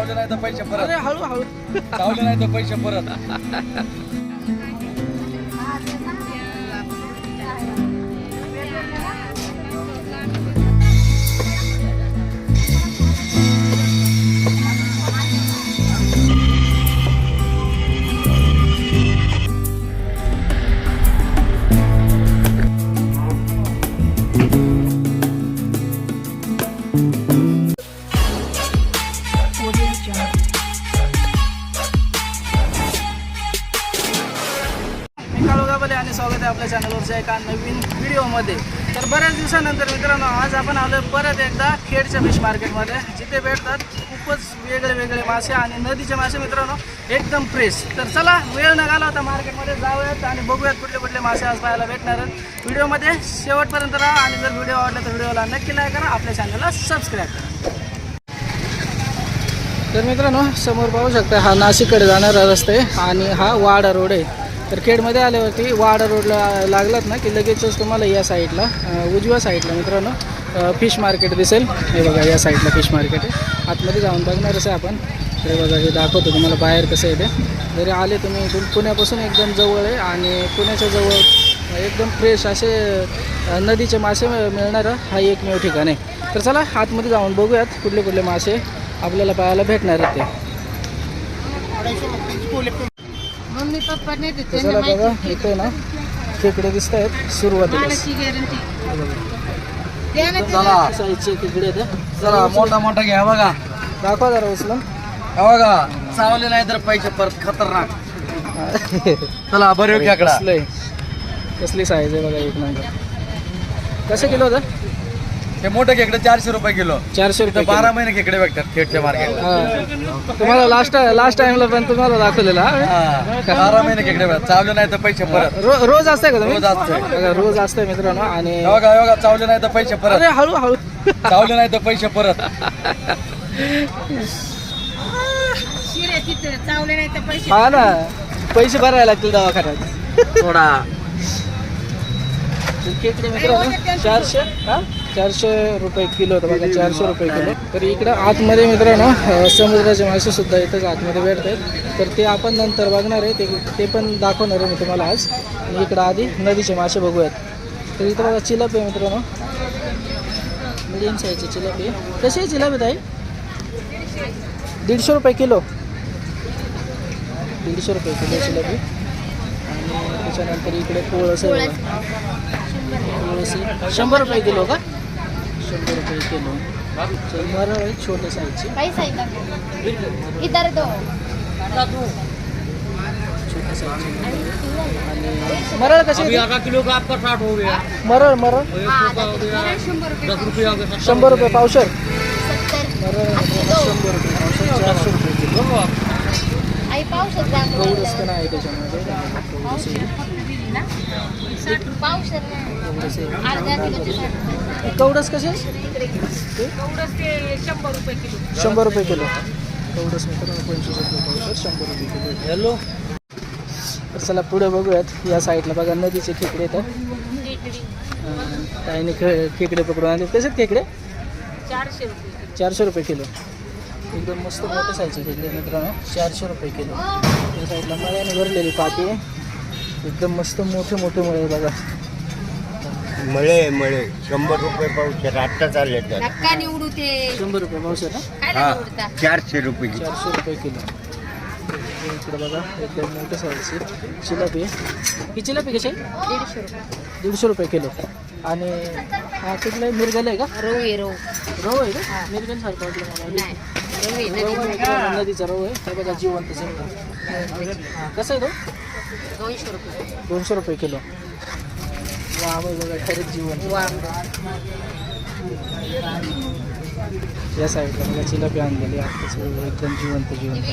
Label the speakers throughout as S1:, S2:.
S1: चावले नाही तर पैसे परत.
S2: अरे हळू हळू.
S1: चावले नाही तर पैसे परत.
S2: एका नवीन व्हिडिओमध्ये. तर बऱ्याच दिवसानंतर मित्रांनो आज आपण आलो परत एकदा खेडच्या फिश मार्केटमध्ये जिथे भेटतात खूपच वेगळे वेगळे मासे आणि नदीचे मासे मित्रांनो एकदम फ्रेश तर चला वेळ न घाला होता मार्केटमध्ये जाऊयात आणि बघूयात कुठले कुठले मासे आज पाहायला भेटणार आहेत. व्हिडिओमध्ये शेवटपर्यंत राहा आणि जर व्हिडिओ आवडला तर व्हिडिओला नक्की लाईक करा आपल्या चॅनलला सबस्क्राईब करा. तर मित्रांनो समोर पाहू शकता हा नाशिककडे जाणारा रस्ता आहे आणि हा वाडा रोड आहे. तर खेडमध्ये आल्यावरती वाडा रोडला लागलात ना की लगेचच तुम्हाला या साईडला उजव्या साईडला मित्रांनो फिश मार्केट दिसेल. हे बघा या साईडला फिश मार्केट आहे. आतमध्ये जाऊन बघणारच आहे आपण. तर हे बघा हे दाखवतो तुम्हाला बाहेर कसं आहे ते. जरी आले तुम्ही इथून पुण्यापासून एकदम जवळ आहे आणि पुण्याच्या जवळ एकदम फ्रेश असे नदीचे मासे मिळणारं हा एकमेव ठिकाण आहे. तर चला आतमध्ये जाऊन बघूयात कुठले कुठले मासे आपल्याला पाहायला भेटणार आहेत ते.
S3: मम्मी पप्पा नाही देत
S2: तर चला बघा इथे ना खेकडे दिसत आहेत सुरुवातीला
S3: मालाची गॅरंटी. द्या ना
S1: चला
S2: साईजचे खेकडे आहेत
S1: चला मोठा मोठा घ्या बघा.
S2: दाखवा जरा उचलून
S1: हा बघा चावले नाही तर पैसे परत खतरनाक. चला बरे
S2: कसलं? कसली साईज आहे बघा एक नंबर कसं किलो होतं?
S1: हे मोठे खेकडे चारशे रुपये किलो.
S2: चारशे रुपये
S1: बारा. महिने खेकडे भेटतात खेडच्या मार्केट
S2: हा. तुम्हाला लास्ट लास्ट टाइमला पण तुम्हाला दाखवलेला हा?
S1: बारा महिने खेकडे भेटतात चावले नाही तर पैसे परत.
S2: रो- रोज असतंय का तुम्ही?
S1: रोज असतंय.
S2: बघा, रोज असतंय मित्रांनो आणि
S1: बघा हे बघा चावले नाही तर पैसे परत.
S2: अरे हळू हळू.
S1: चावले नाही तर पैसे परत.
S3: शिरे तिथं चावले नाही तर पैसे
S2: हा ना. पैसे भरायला लागतील दवाखान्यात.
S1: थोडा
S2: खेकडे मित्रांनो चारशे हा? चारशे रुपये किलो होतं बघा चारशे रुपये किलो. तर इकडं आतमध्ये मित्रांनो समुद्राचे मासे सुद्धा इथंच आतमध्ये भेटतात. तर ते आपण नंतर बघणार आहे ते ते पण दाखवणार आहे मी तुम्हाला आज. आणि इकडं आधी नदीचे मासे बघूयात. तर इथं बघा चिलप आहे मित्रांनो. मिडियम साईजचे चिलप आहे. कशी आहे चिलप आहे ताई? दीडशे रुपये किलो. दीडशे रुपये किलो चिलप आहे. आणि त्याच्यानंतर इकडे कोळस आहे कोळस शंभर रुपये किलो का? शंभर रुपये किलो. तर मरळ आहे छोट्या साईजचे
S3: पैसा आहे का? इधर दो.
S2: छोट्या साईजचे आणि मरळ कशी आहे ती?
S1: किलो का आपका साठ हो गया?
S2: मरळ मरळ
S3: शंभर रुपये
S1: दस रुपये हो गया
S2: शंभर रुपये पावशर
S3: सत्तर.
S2: मरळ मित्रांनो शंभर रुपये पावशर चारशे रुपये किलो.
S3: आई पावसात
S2: कवडस पण आहे त्याच्यामध्ये. कवडस आहे. कवडस कसे? शंभर रुपये किलो. कवडस मित्रांनो पंचवीस रुपये शंभर रुपये किलो.
S1: हॅलो.
S2: तर चला पुढे बघूयात. या साईडला बघा नदीचे खेकडे येतात अं, काही खे खेकडे पकडून आणले. कसे खेकडे?
S3: चारशे रुपये
S2: चारशे रुपये किलो. एकदम मस्त मोठे साईजचे खेकडे मित्रांनो. चारशे रुपये किलो. या साईडला मळ्याने भरलेली पाती एकदम मस्त मोठे मोठे मळे बघा.
S4: मळे मळे. शंभर रुपये पाऊस आत्ता चालले तर.
S3: निवडू ते.
S2: शंभर रुपये ना
S3: काय
S4: हा.
S3: निवडता.
S4: चारशे रुपये
S2: चारशे रुपये किलो. इकडे बघा एकदम मोठं साईजची चिलापी. आहे ही चिलापी कशी आहे?
S3: दीडशे रुपये.
S2: दीडशे रुपये किलो. आणि हा मिरगल आहे का?
S3: रोव आहे रोव.
S2: रव आहे का? मिरगल सारखं वाटलं मला.
S3: नाही. रोव आहे
S2: रव? नदीचा. रव आहे? हे बघा जिवंत समजा कसं आहे तो?
S3: दोनशे रुपये.
S2: दोनशे रुपये किलो. वा बघा खरंच जिवंत.
S3: वा
S2: या साईडला बघा चिलापी आणलेली आत्ताच एकदम जिवंत जिवंत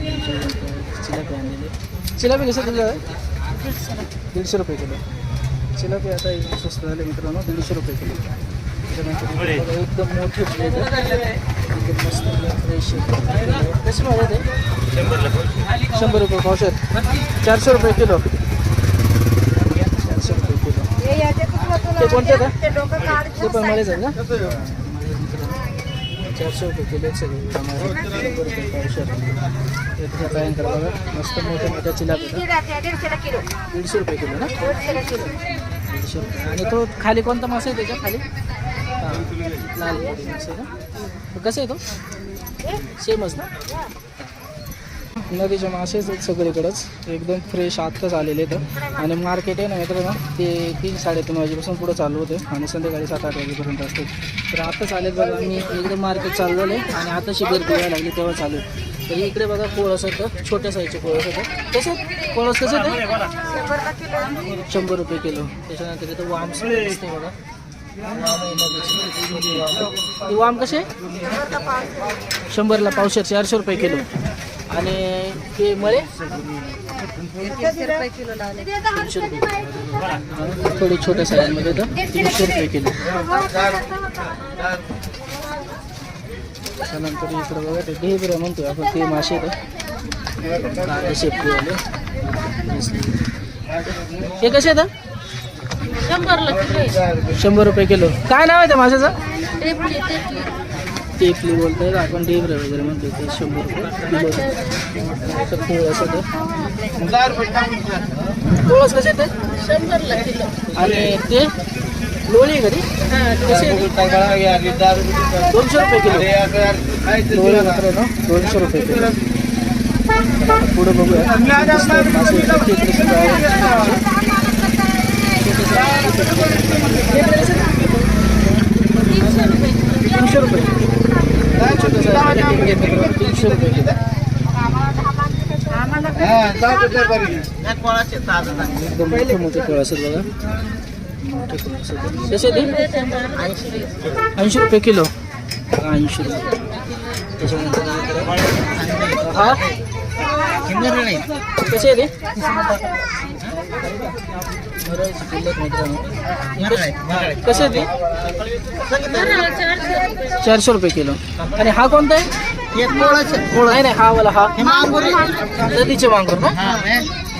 S2: चिलापी आणलेली चिलापी कसं तुझं दीडशे रुपये किलो. चिलापी आता स्वस्त झाले मित्रांनो दीडशे रुपये किलो. एकदम मोठी प्लेट आहे. एकदम मस्त फ्रेश कशी भाव आहे ते शंभर रुपये पावशर. चारशे रुपये किलो. चारशे रुपये किलो. ते कोणते का?
S3: ते डोकं काढ
S2: ते पण मळेच का चारशे रुपये किलो सगळे. टमाटे. शंभर रुपये पावशेर. इथे भयंकर बघा. मस्त मोठ्या मोठ्या
S3: किलो.
S2: दीडशे रुपये किलो ना? दीडशे रुपये. आणि तो खाली कोणता मासा आहे त्याच्या? खाली? लाल मासा कसं आहे तो? सेमच ना? नदीचे मासेच आहेत सगळीकडंच. एकदम फ्रेश आत्ताच आलेले आहेत आणि मार्केट आहे ना मित्रांनो ते तीन साडेतीन वाजेपासून पुढं चालू होते. आणि संध्याकाळी सात आठ वाजेपर्यंत असते. तर आत्ताच आले बघा आम्ही एकदम मार्केट चालू झाले आणि आताशी गर्दी व्हायला लागली तेव्हा चालू तर इकडे बघा कोळस होतं छोट्या साईजचे कोळस होतं तसं कोळस कसं शंभर रुपये किलो. त्याच्यानंतर इथं वाम असते बघा. वाम कसे
S3: शंभरला पाच
S2: शंभरला पावशेर चारशे रुपये किलो. आणि हे मळे? तीनशे रुपये थोडी छोट्या साईजमध्ये तर तीनशे रुपये किलो. त्यानंतर इकडं बघा ते ढेबरं म्हणतो आपण ते मासे शेपटीवाले हे कसे आहेत शंभर रुपये किलो. काय नाव आहे त्या माशाचं?
S3: टेपली टेपली
S2: टेपली बोलतोय आपण ढेबरं वगैरे म्हणतो ते शंभर रुपये. किलो होतं कसे ते?
S3: शंभरला किलो
S2: आणि ते? लोणी घरी दोनशे रुपये किलो. लोणी दोनशे रुपये किलो. पुढे बघूया. तीनशे रुपये छोटे साईजचे खेकडे मित्रांनो, तीनशे रुपये एकदम मोठे मोठे फळ असेल बघा मोठे कसे ते ऐंशी रुपये किलो. ऐंशी रुपये त्याच्यानंतर हा? कसे आहे ते कसे आहे ते? चारशे रुपये किलो. आणि हा कोणता आहे? नाही नाही हा वाला हा. नदीचे मांगूर ना?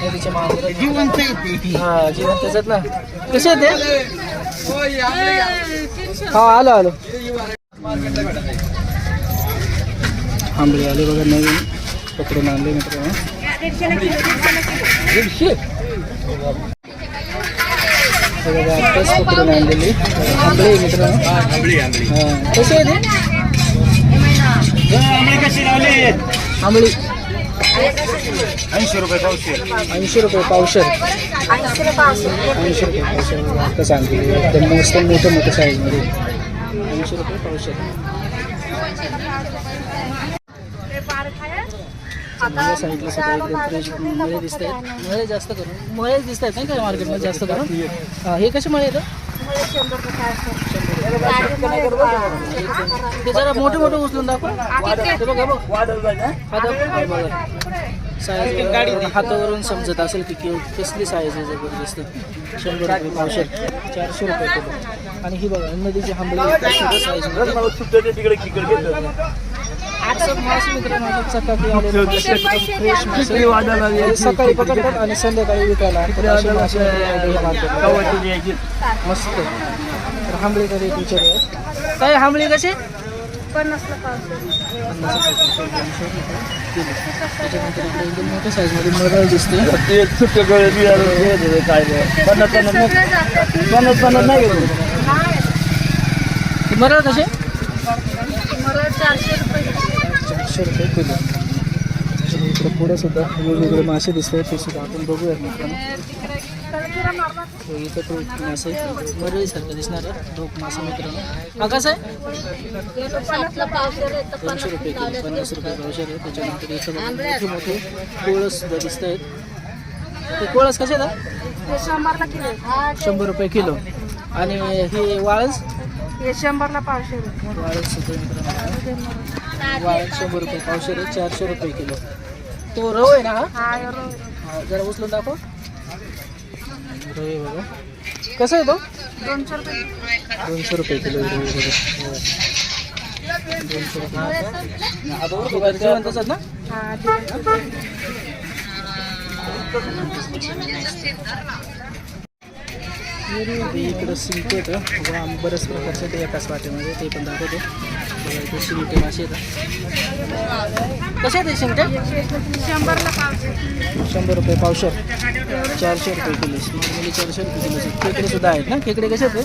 S2: नदीचे मांगूर. हा जिवंत त्याच्यात ना. कसे आहे ते? हा आलो आलो. आंबे आले बघा नवीन. पकडून आणले मित्रांनो. दीडशे? आत्ताच पकडून आणलेली आंबळे मित्रांनो. आहे ते? आंबळी
S4: ऐंशी रुपये पावशे
S2: ऐंशी रुपये पावशर. ऐंशी रुपये पावशर आता सांगते एकदम मस्त मोठं मोठं साईजमध्ये ऐंशी रुपये पावशर. या साईडला सुद्धा एकदम फ्रेश मळे दिसत आहेत मळे जास्त करून मळेच दिसत आहेत नाही का मार्केटमध्ये जास्त करून? हा, हे कसे मळे येतं? ते जरा मोठे मोठे उचलून दाखव. ते बघा बघ. साईज हातावरून समजत असेल की केव कसली साईज आहे जबरदस्त. शंभर रुपये पावशे चारशे रुपये किलो. आणि ही बघा नदीची आंबली साईज सकाळी पकडतात आणि संध्याकाळी विकायला मध्ये. मस्त. तर हांबळी तरी टीचर आहे काय हांबळी कशी
S3: पन्नासला पावशे
S2: त्याच्यानंतर इकडे एकदम मोठ्या साईजमध्ये मरळ दिसते. मरळ कसे?
S3: मरळ चारशे रुपये.
S2: किलो. इकडे पुढे सुद्धा वेगवेगळे मासे दिसत आहेत ते सुद्धा आपण बघूया मित्रांनो. इथं तो मासे मरळीसारखं दिसणार डोक मासे मित्रांनो. हा कसा आहे
S3: आहे
S2: दोनशे रुपये किलो पन्नास रुपये पावशे आहे. त्याच्यानंतर इथं मोठे मोठे कोळस सुद्धा दिसत आहेत ते कोळस कसे आहेत
S3: आहे.
S2: शंभर रुपये किलो. आणि हे वाळस
S3: हे शंभरला पावशे
S2: वाळस सुद्धा मित्रांनो. वाळस शंभर रुपये पावशे आहे चारशे रुपये किलो. तो रव आहे ना हा?
S3: हा
S2: हा, जरा उचलून दाखव. रव आहे बघा. कसं आहे तो?
S3: दोनशे रुपये.
S2: दोनशे रुपये किलो आहे रव बघा. हो. दोनशे रुपये जिवंतच आहेत ना?
S3: हा ते
S2: इकडं शिंके येतं वाम बऱ्याच प्रकारचे ते एकाच वाटेमध्ये ते पण दाखवतो. इथे शिंके मासे येतात कसे
S3: शंभरला पावशे
S2: शंभर रुपये पावशर चारशे रुपये किलो. नॉर्मली चारशे रुपये किलो खेकडे सुद्धा आहेत ना? खेकडे कसे आहेत हे?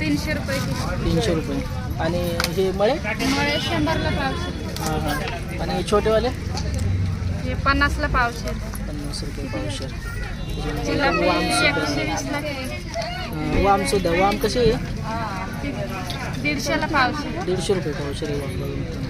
S3: तीनशे रुपये
S2: तीनशे रुपये. आणि हे मळे?
S3: मुळे शंभरला पावशे
S2: हां हां. आणि छोटेवाले?
S3: हे पन्नासला पावशे
S2: पन्नास रुपये
S3: जिलेबी
S2: वाम सुद्धा. वाम सुद्धा वाम कसे
S3: दीडशेला पावशे.
S2: दीडशे रुपये पावशर आहे वाम बघा मित्रांनो.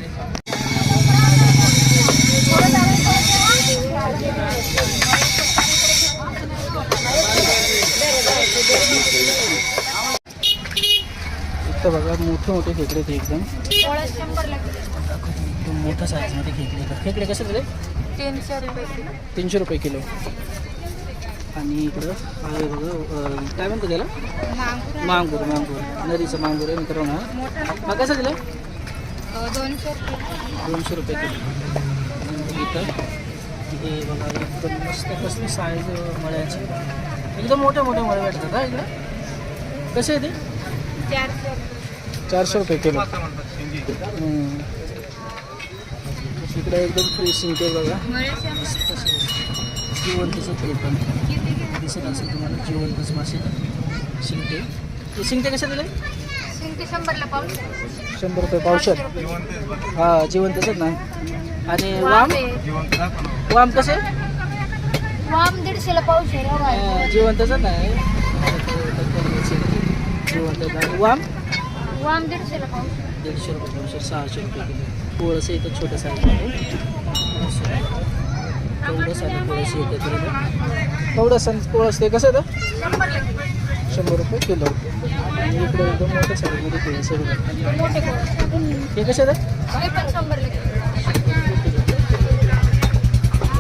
S2: इथं बघा मोठे मोठे खेकडे ते एकदम. मोठ्या साईजमध्ये खेकडे खेकडे कसे दिले
S3: तीनशे रुपये किलो.
S2: तीनशे रुपये किलो. आणि इकडं आहे बघा काय म्हणतो त्याला?
S3: मांगूर.
S2: मांगूर नदीचं मांगूर आहे मित्रांनो हा. कसं दिलं?
S3: दोनशे रुपये.
S2: दोनशे रुपये किलो. आणि इथं हे बघा एकदम मस्त कसली साईज मळ्याची. एकदम मोठे मोठे मळे भेटतात हा इकडे? कसे आहे ते
S3: चारशे रुपये.
S2: किलो. इकडे एकदम फ्री शिंके बघा जिवंतच ते पण दिसत असेल तुम्हाला जिवंतच मासे शिंके हे शिंके कसे दिले
S3: शंभरला पावशे
S2: शंभर रुपये पावशर हा जिवंतच ना. आणि वाम वाम? कसे?
S3: वाम दीडशेला पावशे
S2: अं, जिवंतच नाही जिवंत वाम?
S3: वाम दीडशेला पावशे
S2: दीडशे रुपये पावशर सहाशे रुपये किलो. थोडंसं इथं छोटं साईजमध्ये तेवढंच आणि थोडंसं येतं तरी आणि ते कसं
S3: तर
S2: शंभर रुपये किलो. आणि इकडे एकदम मोठ्या साईजमध्ये थोडंसं रुपये
S3: मोठे गोळ
S2: हे कसे येतं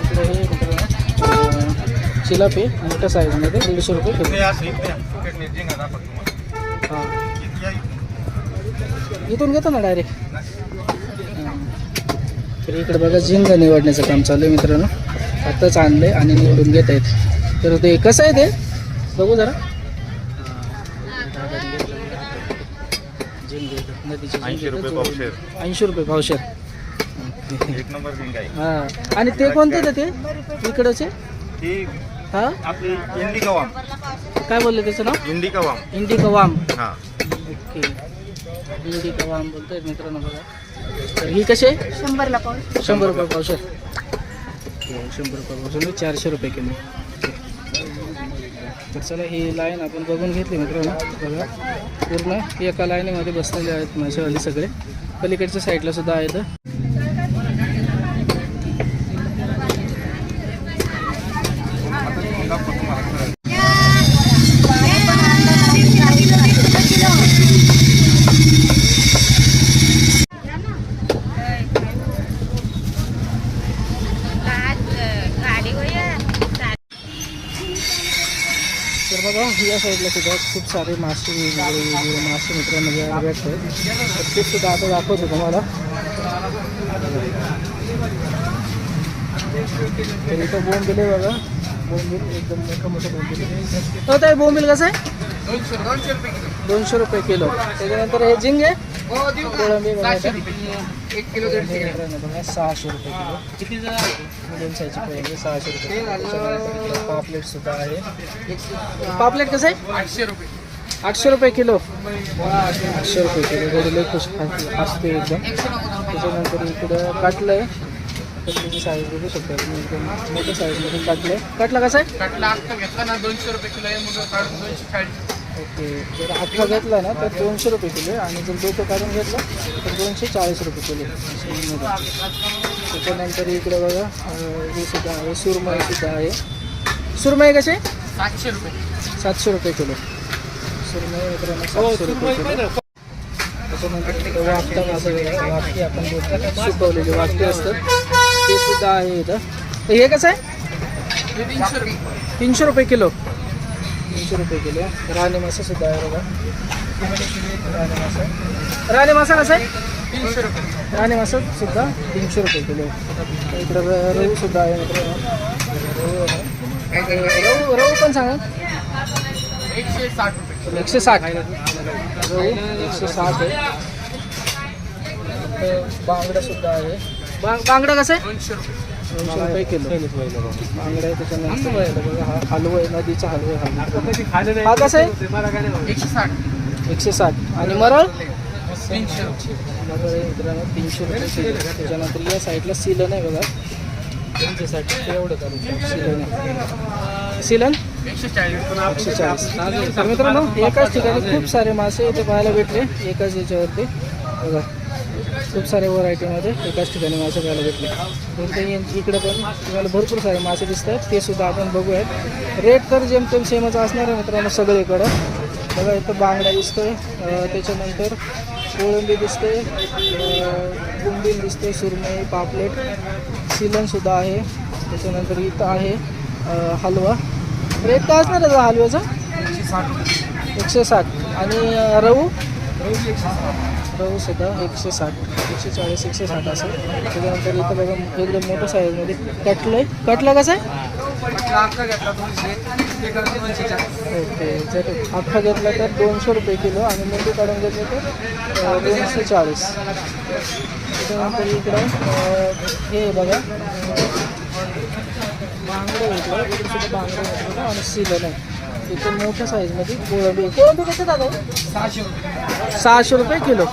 S2: इकडे हे चिलापी मोठ्या साईजमध्ये दीडशे रुपये किलो. हां. इथून घेतो ना डायरेक्ट. तर इकडे बघा झिंग निवडण्याचं काम चालू आहे मित्रांनो. आत्ताच आणले आणि निवडून घेत आहेत. तर ते कसं आहे ते? बघू जरा. ऐंशी रुपये पावशेर. ऐंशी रुपये पावशेर.
S4: एक नंबर रिंग आहे.
S2: हां. आणि ते कोणते ते इकडचे?
S4: ही?
S2: काय बोलले त्याचं नाव?
S4: इंडिका वाम.
S2: इंडिका वाम.
S4: हा.
S2: ओके. इंडिका वाम बोलतोय मित्रांनो बघा. तर ही कशी आहे? शंभर रुपये पावशर. शंभर रुपयापासून म्हणजे चारशे रुपये किलो. तर चला ही लाईन आपण बघून घेतली मित्रांनो. बघा पूर्ण एका लाईनीमध्ये बसलेले आहेत मासेवाले सगळे. पलीकडच्या साईडला सुद्धा आहेत. तर बघा या साईडला सुद्धा खूप सारे मासे मासे मित्रांनो घ्यायला भेटतात तर ते सुद्धा आता दाखवतो तुम्हाला. तर इथं बोंबिल आहे बघा. बोंबिल एकदम मोठं मोठं बोंबिल आहे. हो ताई बोंबिल कसं आहे दोनशे रुपये किलो. त्याच्यानंतर हे झिंग? कोळंबी बघा मित्रांनो बघा सहाशे रुपये किलो. मिडियम साईजची कोळंबी सहाशे रुपये किलो. पापलेट सुद्धा आहे. पापलेट कसं आहे? आठशे रुपये. आठशे रुपये किलो. आठशे रुपये. किलो. थोडी लई खुश असते एकदम. त्याच्यानंतर इकडं काटलं आहे कटलीची साईज बघू शकता तुम्ही एकदम. मोठ्या साईजमध्ये काटलं आहे काटला कसं आहे?
S5: काटला अख्खा घेतला ना दोनशे रुपये किलो आहे. दोनशे चाळीस
S2: ओके. जर अख्खा घेतला ना तर दोनशे रुपये किलो आहे. आणि जर डोकं काढून घेतलं तर दोनशे चाळीस रुपये किलो. त्याच्यानंतर इकडे बघा हे सुद्धा आहे सुरमई सुद्धा आहे. सुरमई कसे
S5: सातशे रुपये.
S2: सातशे रुपये किलो. सुरमई मित्रांनो सातशे रुपये किलो. त्याच्यानंतर इकडे वाफता मासे आपण बोलतो सुकवलेले वाफते असतात ते सुद्धा आहे इथं. तर हे कसं आहे?
S5: हे तीनशे रुपये.
S2: तीनशे किलो तीनशे रुपये किलो राणी मासा सुद्धा राणी मासा राणी मासा कसा आहे
S5: तीनशे रुपये।
S2: राणी मासा सुद्धा तीनशे रुपये किलो इकडं र- रहू सुद्धा आहे मित्रांनो रहू पण सांगा
S5: एकशे साठ रुपये
S2: एकशे साठ रोहू एकशे साठ आहे बांगडा सुद्धा आहे बांगडा कसं आहे
S5: दोनशे रुपये।
S2: दोनशे रुपये किलो बांगडा आहे त्याच्यानंतर हलवा आहे नदीचा हलवा आहे हा आहे
S5: एकशे साठ
S2: एकशे साठ आणि मरळ
S5: तीनशे रुपये
S2: आहे मित्रांनो तीनशे रुपये किलो त्याच्यानंतर या साईडला सिलन आहे बघा तीनशे साठ एवढं करू सिलन आहे सिलन
S5: एकशे चाळीस
S2: एकशे चाळीस मित्रांनो एकाच ठिकाणी खूप सारे मासे इथे पाहायला भेटले एकाच याच्यावरती बघा खूप सारे व्हरायटीमध्ये एकाच ठिकाणी मासे पाहायला भेटले. तर ते इकडे पण तुम्हाला भरपूर सारे मासे दिसतात. ते सुद्धा आपण बघूयात. रेट तर जेमतेम सेमच असणार आहे मित्रांनो सगळीकडं. बघा इथं बांगडा दिसतोय. त्याच्यानंतर कोळंबी दिसते बुंबील दिसते सुरमई पापलेट सिलनसुद्धा आहे. त्याच्यानंतर इथं आहे हलवा. रेट काय असणार आहे हलव्याचा?
S5: एकशे साठ.
S2: आणि रहू रवू
S5: एकशे साठ
S2: रवू सुद्धा एकशे साठ एकशे चाळीस एकशे साठ असेल त्याच्यानंतर इथं बघा एकदम मोठं साईजमध्ये कटलं आहे कटलं कसं आहे? ओके जर अख्खा घेतला तर दोनशे रुपये किलो आणि मेंदू काढून घेतलं तर दोनशे चाळीस. त्याच्यानंतर इकडं हे बघा. बांगडं घेतलं बांगडं घेतलं आणि सिलन आहे. इथे मोठ्या साईजमध्ये कोळंबी. कोळंबी कसे दादा?
S5: सहाशे रुपये.
S2: सहाशे रुपये किलो.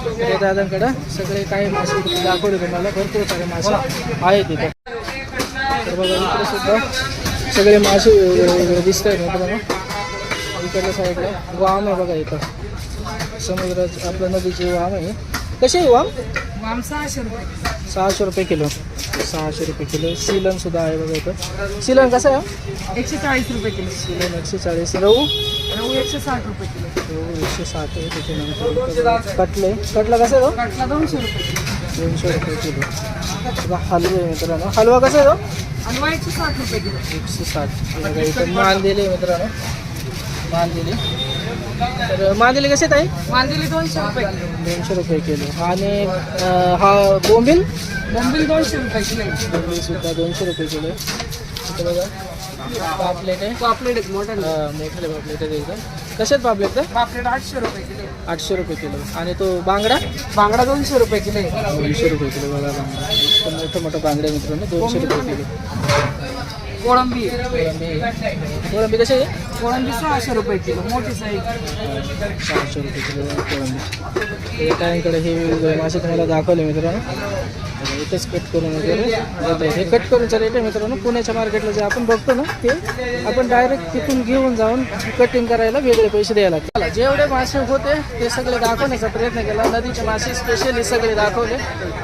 S2: दादांकडं सगळे काही मासे दाखवले तुम्हाला. भरपूर सारे मासे आहेत इथे. तर बघा इकडे सुद्धा सगळे मासे वेगवेगळे दिसत आहेत मित्रांनो इकडल्या साईडला वाम आहे बघा इथं. समुद्रात आपल्या नदीची वाम आहे. कशी आहे वाम?
S3: वाम सहाशे रुपये.
S2: सहाशे रुपये किलो. सहाशे रुपये किलो. सिलन सुद्धा आहे बघा इथं. सिलन कसं आहे?
S3: एकशे चाळीस रुपये किलो
S2: सिलन. एकशे चाळीस रवू
S3: रवू एकशे साठ रुपये किलो.
S2: एकशे साठ आहे त्याच्यानंतर. कटले. कटला कसं आहे तो
S3: कटला दोनशे रुपये
S2: दोनशे रुपये किलो. हलवा आहे मित्रांनो. हलवा कसा आहे तो
S3: हलवा एकशे साठ रुपये किलो.
S2: एकशे साठ मान दिले मित्रांनो. मान दिले तर मान दिले कसे ताई?
S3: मांदेली दोनशे रुपये. किलो
S2: दोनशे रुपये किलो. आणि अं, हा बोंबील?
S3: बोंबील दोनशे रुपये किलो
S2: बोंबील सुद्धा दोनशे रुपये किलो आहे. इथं बघा. पापलेट आहे.
S3: पापलेट एक मोठा
S2: हा, मोठे पापलेट आहे एकदम. कसे आहेत पापलेट तर
S3: पापलेट आठशे रुपये किलो
S2: आठशे रुपये किलो. आणि तो बांगडा?
S3: बांगडा दोनशे रुपये किलो
S2: दोनशे रुपये किलो बघा बांगडा. मोठं मोठं बांगडा आहे मित्रांनो दोनशे रुपये किलो.
S3: कोळंबी.
S2: कोळंबी कशी आहे?
S3: कोळंबी सहाशे रुपये किलो मोठी साईज
S2: सहाशे रुपये किलो कोळंबी. टाळ्यांकडे हे वेगवेगळे मासे तुम्हाला दाखवले मित्रांनो. इथेच कट करून वगैरे. हे कट करूनचं रेट आहे मित्रांनो. पुण्याच्या मार्केटला जे आपण बघतो ना ते आपण डायरेक्ट तिथून घेऊन जाऊन कटिंग करायला वेगळे पैसे द्यायला लागतात. चला, जेवढे मासे होते ते सगळे दाखवण्याचा प्रयत्न केला. नदीचे मासे स्पेशली सगळे दाखवले.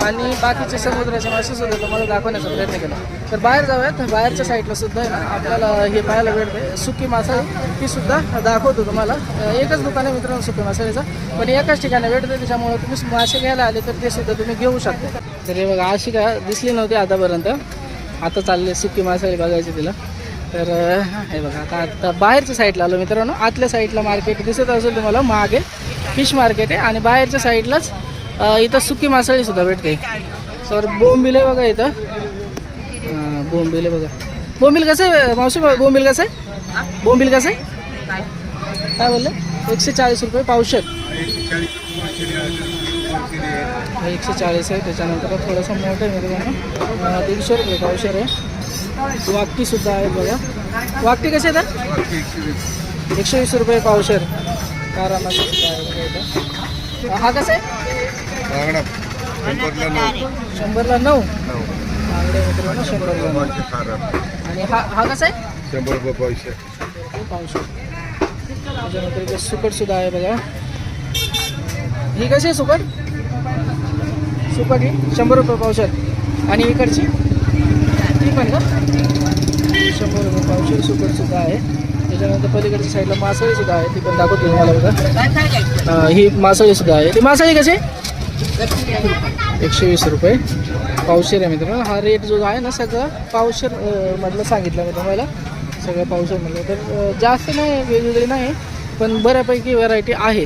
S2: आणि बाकीचे समुद्राचे मासे सुद्धा तुम्हाला दाखवण्याचा प्रयत्न केला. तर बाहेर जाऊयात. बाहेरच्या साईडला सुद्धा आहे ना आपल्याला हे पाहायला भेटते सुकी मासाळी ती सुद्धा दाखवतो तुम्हाला. एकच दुकान आहे मित्रांनो सुकी मासाळीचं. पण एकाच ठिकाणी भेटते त्याच्यामुळे तुम्ही मासे घ्यायला आले तर ते सुद्धा तुम्ही घेऊ शकता. तर हे बघा अशी काय दिसली नव्हती आतापर्यंत. आता चालले सुकी मासाळी बघायची तिला. तर हे बघा आता आता बाहेरच्या साईडला आलो मित्रांनो. आतल्या साईडला मार्केट दिसत असेल तुम्हाला मागे फिश मार्केट आहे. आणि बाहेरच्या साईडलाच इथं सुकी मासळी सुद्धा भेटते. सर बोंबिले बघा इथं. बोंबिल आहे बघा. बोंबिल कसं आहे मावशी बोंबिल कसं आहे? बोंबिल कसं आहे? काय बोलले? एकशे चाळीस रुपये पावशेर. एकशे चाळीस आहे. त्याच्यानंतर थोडंसं मोठं आहे दीडशे रुपये पावशेर आहे. वाकटीसुद्धा आहे बघा. वाकटी कशी आहे तर एकशे वीस रुपये पावशेर. इथं. हा कसा आहे? शंभरला नऊ. बांगडे मित्रांनो शंभरला नऊ आणि हा हा कसा आहे?
S4: शंभर रुपये पैसे.
S2: ते पावशेर त्याच्यानंतर आहे बघा. ही कशी आहे सुकट? सुकट ही? शंभर रुपये पावशेर. आणि इकडची? ती पण का? शंभर रुपये पावशेर सुकट सुद्धा आहे. त्याच्यानंतर पलीकडच्या साईडला मासळी सुद्धा आहे. ती पण दाखवतो तुम्हाला बघा. ही मासळी सुद्धा आहे. ती मासळी कशी? एकशे वीस रुपये. पावशेर आहे मित्रांनो. हा रेट जो आहे ना सगळं पावशेर मधलं सांगितलं मी तुम्हाला सगळं पावशेर मधलं. तर जास्त नाही वेगवेगळी नाही पण बऱ्यापैकी व्हरायटी आहे.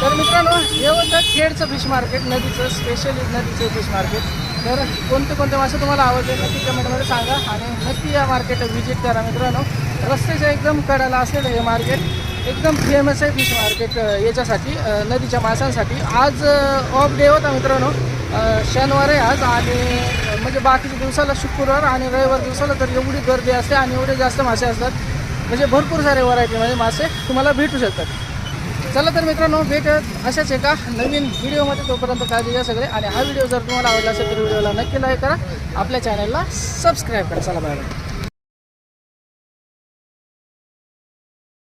S2: तर मित्रांनो हे होतं खेडचं फिश मार्केट नदीचं स्पेशली नदीचं फिश मार्केट तर कोणते कोणते मासे तुम्हाला आवडले नक्की कमेंटमध्ये सांगा. आणि नक्की या मार्केट व्हिजिट करा मित्रांनो. रस्त्याच्या एकदम कडाला असलेलं हे मार्केट एकदम फेमस आहे फिश मार्केट याच्यासाठी नदीच्या माशांसाठी. आज ऑफ डे होता मित्रांनो. शनिवार आहे आज आणि म्हणजे बाकीच्या दिवसाला शुक्रवार आणि रविवार दिवसाला तर एवढी गर्दी असते आणि एवढे जास्त मासे असतात. म्हणजे भरपूर सारे व्हरायटीमध्ये मासे तुम्हाला भेटू शकतात. चला तर मित्रांनो भेटत अशाच एका नवीन व्हिडिओमध्ये. तोपर्यंत काळजी घ्या सगळे आणि हा व्हिडिओ जर तुम्हाला आवडला असेल तर व्हिडिओला नक्की लाईक करा. आपल्या चॅनलला सबस्क्राईब करा. चला बाय बाय